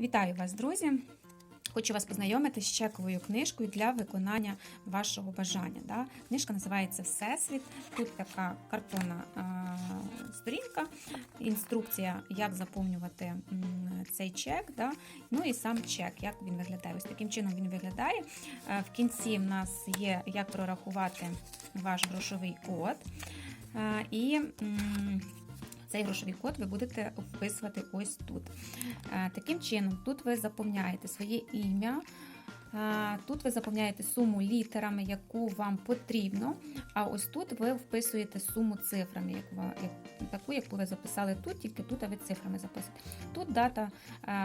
Вітаю вас, друзі! Хочу вас познайомити з чековою книжкою для виконання вашого бажання. Да? Книжка називається Всесвіт. Тут така картонна сторінка, інструкція, як заповнювати цей чек. Да? Ну і сам чек, як він виглядає. Ось таким чином він виглядає. Е, В кінці в нас є як прорахувати ваш грошовий код. Е, І цей грошовий код ви будете вписувати ось тут. Е, Таким чином, тут ви заповняєте своє ім'я. Тут ви заповняєте суму літерами, яку вам потрібно. А ось тут ви вписуєте суму цифрами, яку, таку, яку ви записали тут, тільки тут ви цифрами записуєте. Тут дата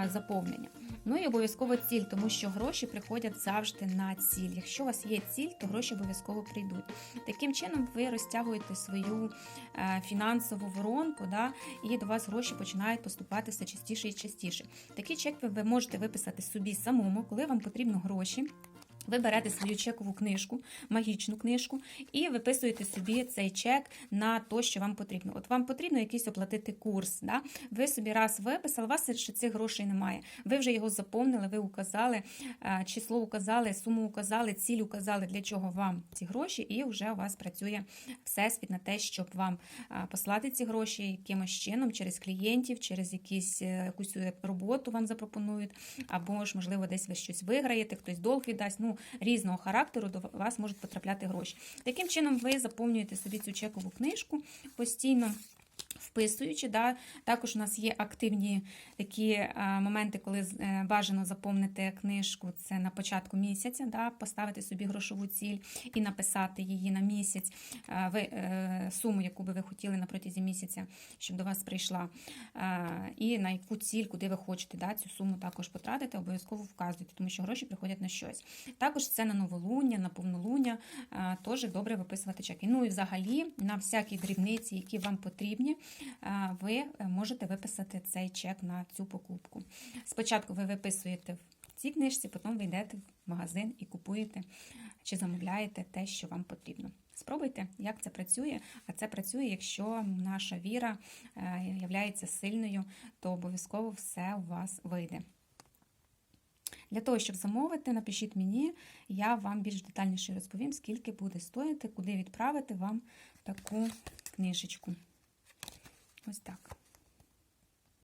заповнення. Ну і обов'язково ціль, тому що гроші приходять завжди на ціль. Якщо у вас є ціль, то гроші обов'язково прийдуть. Таким чином ви розтягуєте свою фінансову воронку, да, і до вас гроші починають поступати все частіше і частіше. Такий чек ви можете виписати собі самому, коли вам потрібно гроші гроші. Ви берете свою чекову книжку, магічну книжку, і виписуєте собі цей чек на те, що вам потрібно. От вам потрібно якийсь оплатити курс. Да? Ви собі раз виписали, у вас ще цих грошей немає. Ви вже його заповнили, ви указали, е, число указали, суму указали, ціль указали, для чого вам ці гроші, і вже у вас працює всесвіт на те, щоб вам е, послати ці гроші якимось чином через клієнтів, через якісь, е, якусь роботу вам запропонують, або ж, можливо, десь ви щось виграєте, хтось долг віддасть. Ну, різного характеру до вас можуть потрапляти гроші. Таким чином, ви заповнюєте собі цю чекову книжку постійно. Вписуючи, да, також у нас є активні такі е, моменти, коли е, бажано заповнити книжку. Це на початку місяця, да, поставити собі грошову ціль і написати її на місяць, е, ви, суму, яку би ви хотіли на протязі місяця, щоб до вас прийшла. І на яку ціль, куди ви хочете да, цю суму також потратити, обов'язково вказуйте, тому що гроші приходять на щось. Також це на новолуння, на повнолуння, теж добре виписувати чеки. Ну і взагалі на всякі дрібниці, які вам потрібні, ви можете виписати цей чек на цю покупку. Спочатку ви виписуєте в цій книжці, потім ви йдете в магазин і купуєте чи замовляєте те, що вам потрібно. Спробуйте, як це працює. А це працює, якщо наша віра є сильною, то обов'язково все у вас вийде. Для того, щоб замовити, напишіть мені, я вам більш детальніше розповім, скільки буде стоїти, куди відправити вам таку книжечку. Ось так.